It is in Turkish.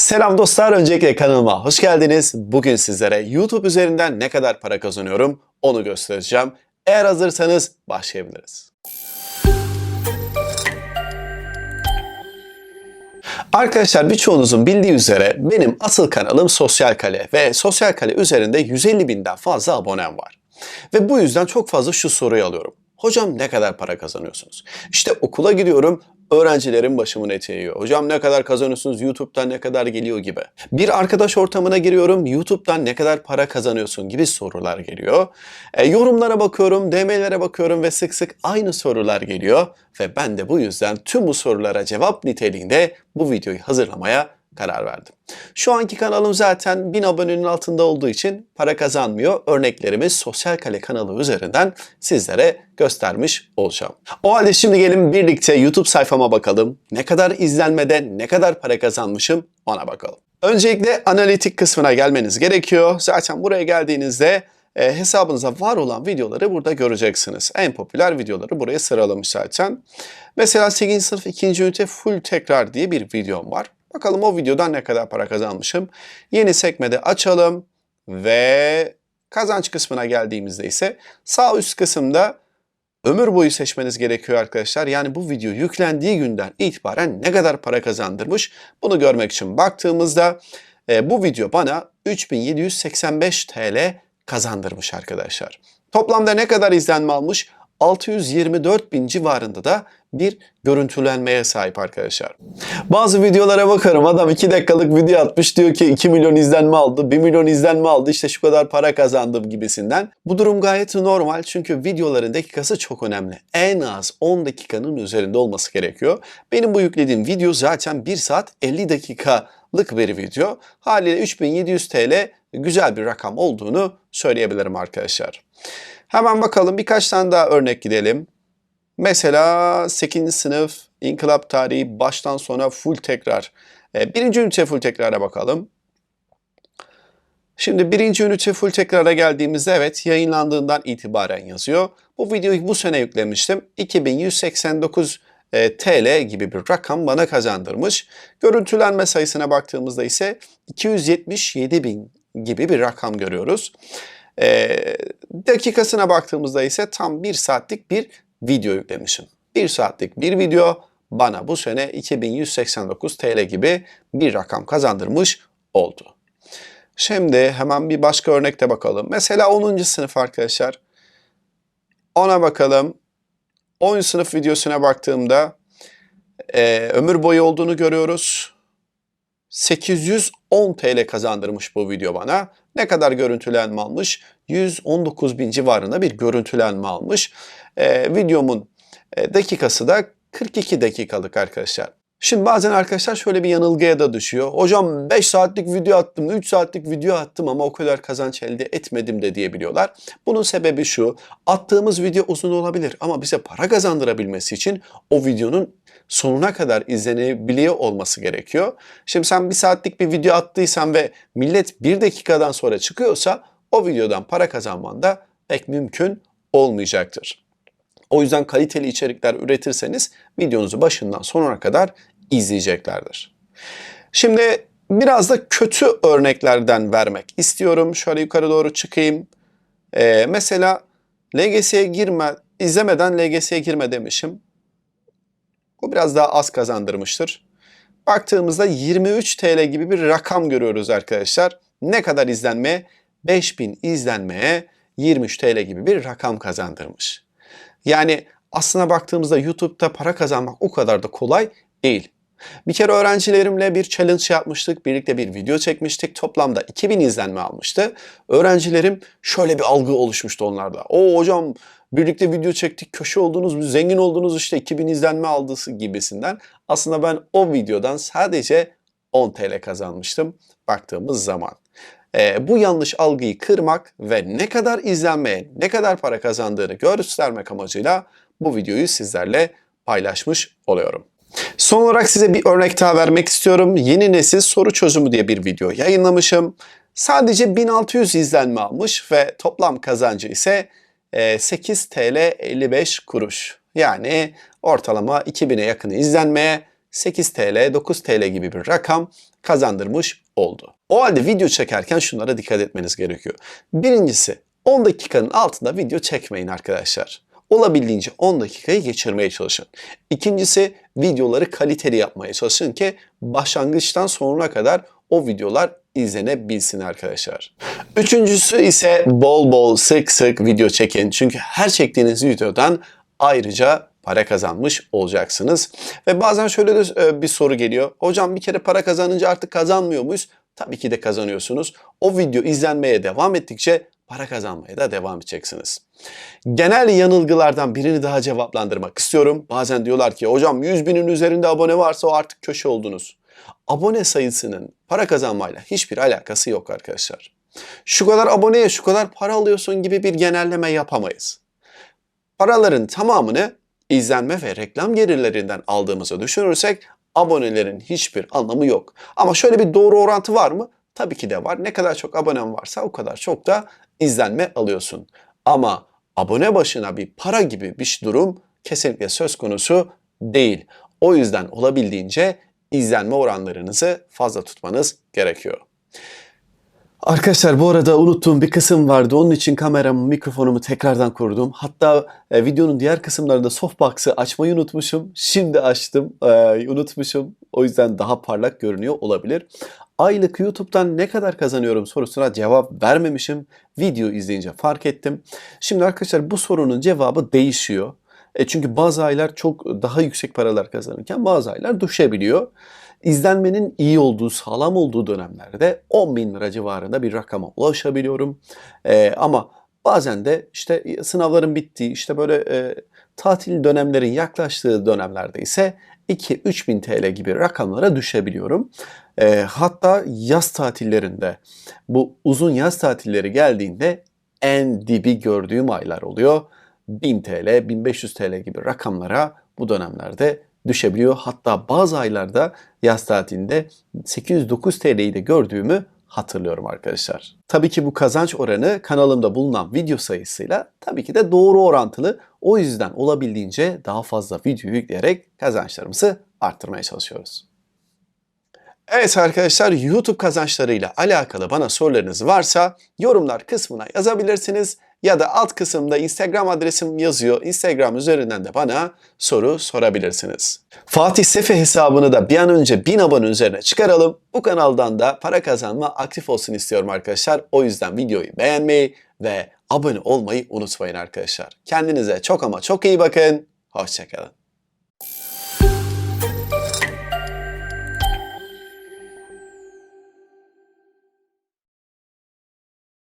Selam dostlar, öncelikle kanalıma hoş geldiniz. Bugün sizlere YouTube üzerinden ne kadar para kazanıyorum onu göstereceğim. Eğer hazırsanız başlayabiliriz. Arkadaşlar birçoğunuzun bildiği üzere benim asıl kanalım Sosyal Kale ve Sosyal Kale üzerinde 150 binden fazla abonem var. Ve bu yüzden çok fazla şu soruyu alıyorum. Hocam ne kadar para kazanıyorsunuz? İşte okula gidiyorum, öğrencilerin başımın eti yiyor. Hocam ne kadar kazanıyorsunuz, YouTube'dan ne kadar geliyor gibi. Bir arkadaş ortamına giriyorum, YouTube'dan ne kadar para kazanıyorsun gibi sorular geliyor. E, yorumlara bakıyorum, DM'lere bakıyorum ve sık sık aynı sorular geliyor. Ve ben de bu yüzden tüm bu sorulara cevap niteliğinde bu videoyu hazırlamaya karar verdim. Şu anki kanalım zaten 1000 abonenin altında olduğu için para kazanmıyor. Örneklerimi Sosyal Kale kanalı üzerinden sizlere göstermiş olacağım. O halde şimdi gelin birlikte YouTube sayfama bakalım. Ne kadar izlenmede ne kadar para kazanmışım ona bakalım. Öncelikle analitik kısmına gelmeniz gerekiyor. Zaten buraya geldiğinizde e, hesabınıza var olan videoları burada göreceksiniz. En popüler videoları buraya sıralamış zaten. Mesela 8. sınıf 2. ünite full tekrar diye bir videom var. Bakalım o videodan ne kadar para kazanmışım. Yeni sekmede açalım ve kazanç kısmına geldiğimizde ise sağ üst kısımda ömür boyu seçmeniz gerekiyor arkadaşlar. Yani bu video yüklendiği günden itibaren ne kadar para kazandırmış bunu görmek için baktığımızda e, bu video bana 3785 TL kazandırmış arkadaşlar. Toplamda ne kadar izlenme almış? 624 bin civarında da bir görüntülenmeye sahip arkadaşlar. Bazı videolara bakarım adam 2 dakikalık video atmış diyor ki 2 milyon izlenme aldı, 1 milyon izlenme aldı işte şu kadar para kazandım gibisinden. Bu durum gayet normal çünkü videoların dakikası çok önemli. En az 10 dakikanın üzerinde olması gerekiyor. Benim bu yüklediğim video zaten 1 saat 50 dakikalık bir video. Haliyle 3700 TL güzel bir rakam olduğunu söyleyebilirim arkadaşlar. Hemen bakalım birkaç tane daha örnek gidelim. Mesela 8. sınıf inkılap tarihi baştan sona full tekrar. E, birinci ünite full tekrara bakalım. Şimdi birinci ünite full tekrara geldiğimizde evet yayınlandığından itibaren yazıyor. Bu videoyu bu sene yüklemiştim. 2189 e, TL gibi bir rakam bana kazandırmış. Görüntülenme sayısına baktığımızda ise 277 bin gibi bir rakam görüyoruz. E, dakikasına baktığımızda ise tam bir saatlik bir video yüklemişim. Bir saatlik bir video bana bu sene 2189 TL gibi bir rakam kazandırmış oldu. Şimdi hemen bir başka örnekte bakalım. Mesela 10. sınıf arkadaşlar. Ona bakalım. 10. sınıf videosuna baktığımda e, ömür boyu olduğunu görüyoruz. 810 TL kazandırmış bu video bana. Ne kadar görüntülenme almış? 119 bin civarında bir görüntülenme almış. Ee, videomun e, dakikası da 42 dakikalık arkadaşlar. Şimdi bazen arkadaşlar şöyle bir yanılgıya da düşüyor. Hocam 5 saatlik video attım, 3 saatlik video attım ama o kadar kazanç elde etmedim de diyebiliyorlar. Bunun sebebi şu. Attığımız video uzun olabilir ama bize para kazandırabilmesi için o videonun sonuna kadar izlenebiliyor olması gerekiyor. Şimdi sen bir saatlik bir video attıysan ve millet bir dakikadan sonra çıkıyorsa o videodan para kazanman da pek mümkün olmayacaktır. O yüzden kaliteli içerikler üretirseniz videonuzu başından sonuna kadar izleyeceklerdir. Şimdi biraz da kötü örneklerden vermek istiyorum. Şöyle yukarı doğru çıkayım. Ee, mesela LGS'ye girme, izlemeden LGS'ye girme demişim. Bu biraz daha az kazandırmıştır. Baktığımızda 23 TL gibi bir rakam görüyoruz arkadaşlar. Ne kadar izlenmeye? 5000 izlenmeye 23 TL gibi bir rakam kazandırmış. Yani aslına baktığımızda YouTube'da para kazanmak o kadar da kolay değil. Bir kere öğrencilerimle bir challenge yapmıştık. Birlikte bir video çekmiştik. Toplamda 2000 izlenme almıştı. Öğrencilerim şöyle bir algı oluşmuştu onlarda. O hocam birlikte video çektik, köşe oldunuz, zengin oldunuz işte 2000 izlenme aldısı gibisinden. Aslında ben o videodan sadece 10 TL kazanmıştım baktığımız zaman. E, bu yanlış algıyı kırmak ve ne kadar izlenmeye, ne kadar para kazandığını göstermek amacıyla bu videoyu sizlerle paylaşmış oluyorum. Son olarak size bir örnek daha vermek istiyorum. Yeni nesil soru çözümü diye bir video yayınlamışım. Sadece 1600 izlenme almış ve toplam kazancı ise 8 TL 55 kuruş. Yani ortalama 2000'e yakın izlenmeye 8 TL, 9 TL gibi bir rakam kazandırmış oldu. O halde video çekerken şunlara dikkat etmeniz gerekiyor. Birincisi 10 dakikanın altında video çekmeyin arkadaşlar. Olabildiğince 10 dakikayı geçirmeye çalışın. İkincisi videoları kaliteli yapmaya çalışın ki başlangıçtan sonuna kadar o videolar izlenebilsin arkadaşlar. Üçüncüsü ise bol bol sık sık video çekin. Çünkü her çektiğiniz videodan ayrıca para kazanmış olacaksınız. Ve bazen şöyle de e, bir soru geliyor. Hocam bir kere para kazanınca artık kazanmıyor muyuz? Tabii ki de kazanıyorsunuz. O video izlenmeye devam ettikçe para kazanmaya da devam edeceksiniz. Genel yanılgılardan birini daha cevaplandırmak istiyorum. Bazen diyorlar ki hocam 100 binin üzerinde abone varsa o artık köşe oldunuz. Abone sayısının para kazanmayla hiçbir alakası yok arkadaşlar. Şu kadar aboneye şu kadar para alıyorsun gibi bir genelleme yapamayız. Paraların tamamını izlenme ve reklam gelirlerinden aldığımızı düşünürsek abonelerin hiçbir anlamı yok. Ama şöyle bir doğru orantı var mı? Tabii ki de var. Ne kadar çok abonen varsa o kadar çok da izlenme alıyorsun. Ama abone başına bir para gibi bir durum kesinlikle söz konusu değil. O yüzden olabildiğince izlenme oranlarınızı fazla tutmanız gerekiyor. Arkadaşlar bu arada unuttuğum bir kısım vardı. Onun için kameramı, mikrofonumu tekrardan kurdum. Hatta e, videonun diğer kısımlarında softbox'ı açmayı unutmuşum. Şimdi açtım. E, unutmuşum. O yüzden daha parlak görünüyor olabilir. Aylık YouTube'dan ne kadar kazanıyorum sorusuna cevap vermemişim. Video izleyince fark ettim. Şimdi arkadaşlar bu sorunun cevabı değişiyor. E çünkü bazı aylar çok daha yüksek paralar kazanırken bazı aylar düşebiliyor. İzlenmenin iyi olduğu, sağlam olduğu dönemlerde 10 bin lira civarında bir rakama ulaşabiliyorum. E, ama bazen de işte sınavların bittiği, işte böyle e, tatil dönemlerin yaklaştığı dönemlerde ise 2-3 bin TL gibi rakamlara düşebiliyorum. E, hatta yaz tatillerinde bu uzun yaz tatilleri geldiğinde en dibi gördüğüm aylar oluyor. 1000 TL, 1500 TL gibi rakamlara bu dönemlerde düşebiliyor. Hatta bazı aylarda yaz tatilinde 809 TL'yi de gördüğümü hatırlıyorum arkadaşlar. Tabii ki bu kazanç oranı kanalımda bulunan video sayısıyla tabii ki de doğru orantılı. O yüzden olabildiğince daha fazla video yükleyerek kazançlarımızı arttırmaya çalışıyoruz. Evet arkadaşlar YouTube kazançlarıyla alakalı bana sorularınız varsa yorumlar kısmına yazabilirsiniz ya da alt kısımda Instagram adresim yazıyor. Instagram üzerinden de bana soru sorabilirsiniz. Fatih Sefe hesabını da bir an önce 1000 abone üzerine çıkaralım. Bu kanaldan da para kazanma aktif olsun istiyorum arkadaşlar. O yüzden videoyu beğenmeyi ve abone olmayı unutmayın arkadaşlar. Kendinize çok ama çok iyi bakın. Hoşçakalın.